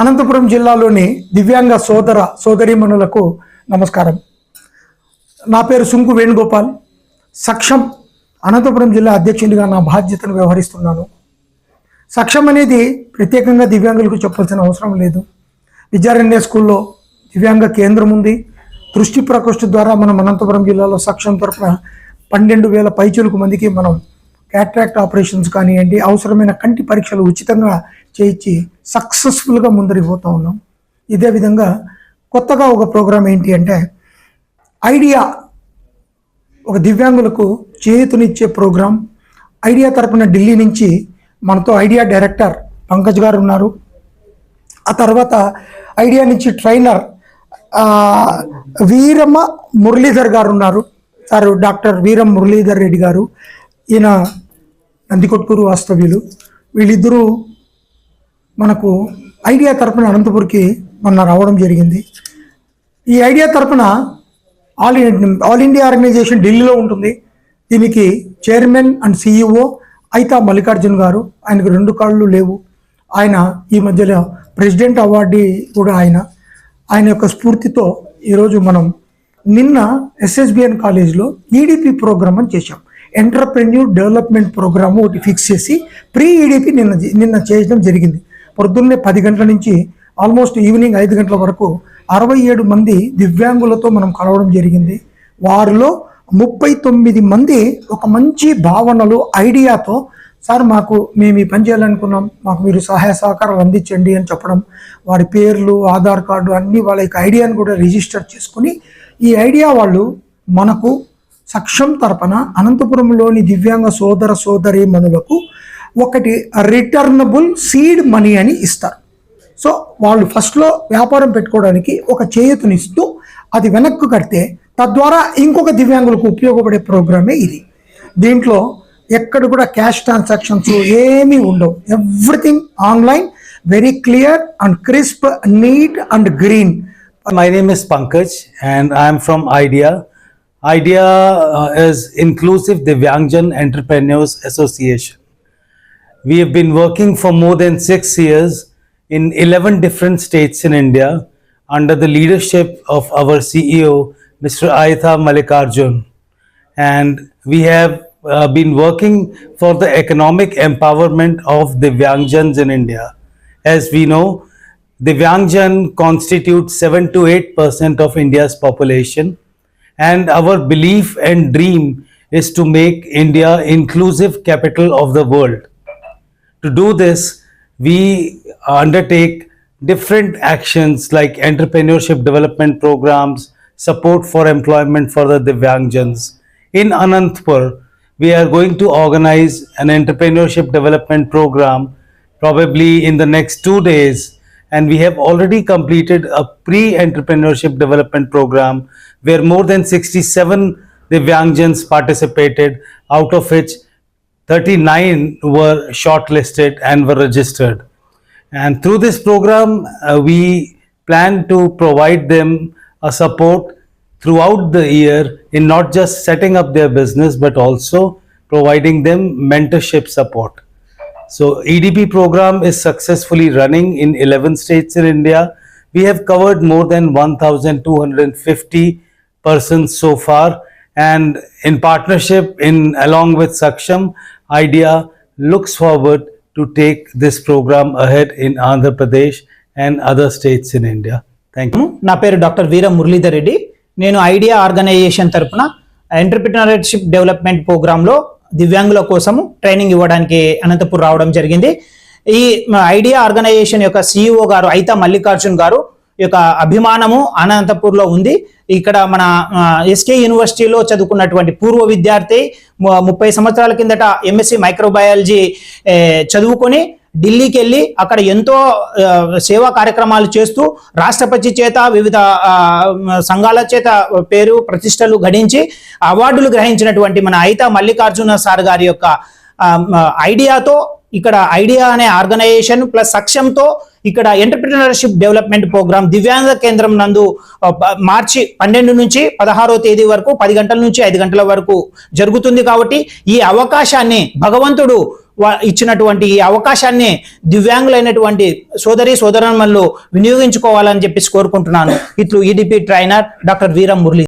అనంతపురం జిల్లాలోని దివ్యాంగ సోదర సోదరీమణులకు నమస్కారం. నా పేరు సుంకు వేణుగోపాల్. సక్షం అనంతపురం జిల్లా అధ్యక్షునిగా నా బాధ్యతను వ్యవహరిస్తున్నాను. సక్షం అనేది ప్రత్యేకంగా దివ్యాంగులకు చెప్పాల్సిన అవసరం లేదు. విద్యారణ్య స్కూల్లో దివ్యాంగ కేంద్రం ఉంది. దృష్టి ప్రకోష్ఠ ద్వారా మనం అనంతపురం జిల్లాలో సక్షం తరఫున పన్నెండు వేల పైచులకు మందికి మనం క్యాట్రాక్ట్ ఆపరేషన్స్ కానివ్వండి అవసరమైన కంటి పరీక్షలు ఉచితంగా చేయించి సక్సెస్ఫుల్గా ముందరికి పోతూ ఉన్నాం. ఇదే విధంగా కొత్తగా ఒక ప్రోగ్రాం ఏంటి అంటే ఐడియా ఒక దివ్యాంగులకు చేతునిచ్చే ప్రోగ్రాం ఐడియా తరపున ఢిల్లీ నుంచి మనతో ఐడియా డైరెక్టర్ పంకజ్ గారు ఉన్నారు. ఆ తర్వాత ఐడియా నుంచి ట్రైనర్ వీరమ్మ మురళీధర్ గారు ఉన్నారు. సార్ డాక్టర్ వీరం మురళీధర్ రెడ్డి గారు. ఈయన నందికొట్కూరు వాస్తవ్యులు. వీళ్ళిద్దరూ మనకు ఐడియా తరపున అనంతపూర్కి మొన్న రావడం జరిగింది. ఈ ఐడియా తరపున ఆల్ ఆల్ ఇండియా ఆర్గనైజేషన్ ఢిల్లీలో ఉంటుంది. దీనికి చైర్మన్ అండ్ సీఈఓ అయితా మల్లికార్జున్ గారు ఆయనకు రెండు కాళ్ళు లేవు. ఆయన ఈ మధ్యలో ప్రెసిడెంట్ అవార్డీ కూడా ఆయన. ఆయన యొక్క స్ఫూర్తితో ఈరోజు మనం నిన్న ఎస్ఎస్బిఎన్ కాలేజ్లో ఈడిపి ప్రోగ్రామ్ అని చేశాం. ఎంటర్ప్రెన్యూర్ డెవలప్మెంట్ ప్రోగ్రాము ఒకటి ఫిక్స్ చేసి ప్రీ ఈడిపి నిన్న నిన్న చేయడం జరిగింది. పొద్దున్నే పది గంటల నుంచి ఆల్మోస్ట్ ఈవినింగ్ ఐదు గంటల వరకు అరవై ఏడు మంది దివ్యాంగులతో మనం కలవడం జరిగింది. వారిలో ముప్పై తొమ్మిది మంది ఒక మంచి భావనలు ఐడియాతో సార్ మాకు మేము ఈ పని చేయాలనుకున్నాం మాకు మీరు సహాయ సహకారాలు అందించండి అని చెప్పడం వారి పేర్లు ఆధార్ కార్డు అన్నీ వాళ్ళ యొక్క ఐడియాను కూడా రిజిస్టర్ చేసుకుని ఈ ఐడియా వాళ్ళు మనకు సక్షం తరపున అనంతపురంలోని దివ్యాంగ సోదర సోదరి మనులకు ఒకటి రిటర్నబుల్ సీడ్ మనీ అని ఇస్తారు. సో వాళ్ళు ఫస్ట్లో వ్యాపారం పెట్టుకోవడానికి ఒక చేయూతనిస్తూ అది వెనక్కు కడితే తద్వారా ఇంకొక దివ్యాంగులకు ఉపయోగపడే ప్రోగ్రామే ఇది. దీంట్లో ఎక్కడ కూడా క్యాష్ ట్రాన్సాక్షన్స్ ఏమీ ఉండవు. Everything online very clear and crisp neat and green. My name is Pankaj and I'm from IDEA IDEA is inclusive Divyangjan entrepreneurs association We have been working for more than six years in 11 different states in India under the leadership of our CEO, Mr. Ayatha Malikarjun. And we have uh, been working for the economic empowerment of the Divyangjans in India. As we know, the Divyangjan constitutes 7 to 8 percent of India's population, and our belief and dream is to make India inclusive capital of the world. To do this, we undertake different actions like entrepreneurship development programs, support for employment for the Divyangjans. In Anantpur, we are going to organize an entrepreneurship development program probably in the next two days. And we have already completed a pre entrepreneurship development program where more than 67 Divyangjans participated, out of which 39 were shortlisted and were registered. And through this program, uh, we plan to provide them a support throughout the year in not just setting up their business but also providing them mentorship support. So EDP program is successfully running in 11 states in India. We have covered more than 1,250 persons so far, and in partnership, in along with Saksham, IDEA looks forward to take this program ahead in Andhra Pradesh and other states in India. Thank you. నా పేరు doctor Veera Muralidhar Reddy నేను idea organisation తరఫున entrepreneurship development ప్రోగ్రాంలో దివ్యాంగుల కోసము training ఇవ్వడానికి అనంతపూర్ రావడం జరిగింది ఈ ఐడియా ఆర్గనైజేషన్ యొక్క సిఇఓ గారు అయితా మల్లికార్జున్ గారు యొక్క అభిమానము అనంతపూర్లో ఉంది. ఇక్కడ మన ఎస్కే యూనివర్సిటీలో చదువుకున్నటువంటి పూర్వ విద్యార్థి ముప్పై సంవత్సరాల కిందట ఎంఎస్సి మైక్రోబయాలజీ చదువుకొని ఢిల్లీకి వెళ్ళి అక్కడ ఎంతో సేవా కార్యక్రమాలు చేస్తూ రాష్ట్రపతి చేత వివిధ సంఘాల చేత పేరు ప్రతిష్టలు గడించి అవార్డులు గ్రహించినటువంటి మన అయితా మల్లికార్జున సార్ గారి యొక్క ఐడియాతో ఇక్కడ ఐడియా అనే ఆర్గనైజేషన్ ప్లస్ సక్ష్యంతో ఇక్కడ ఎంటర్ప్రినర్షిప్ డెవలప్మెంట్ ప్రోగ్రామ్ దివ్యాంగ కేంద్రం నందు మార్చి పన్నెండు నుంచి పదహారో తేదీ వరకు పది గంటల నుంచి ఐదు గంటల వరకు జరుగుతుంది కాబట్టి ఈ అవకాశాన్ని భగవంతుడు ఇచ్చినటువంటి ఈ అవకాశాన్ని దివ్యాంగులైనటువంటి సోదరి సోదరన్మల్లో వినియోగించుకోవాలని చెప్పేసి కోరుకుంటున్నాను. ఇట్లు ఈడిపి ట్రైనర్ డాక్టర్ వీరం మురళి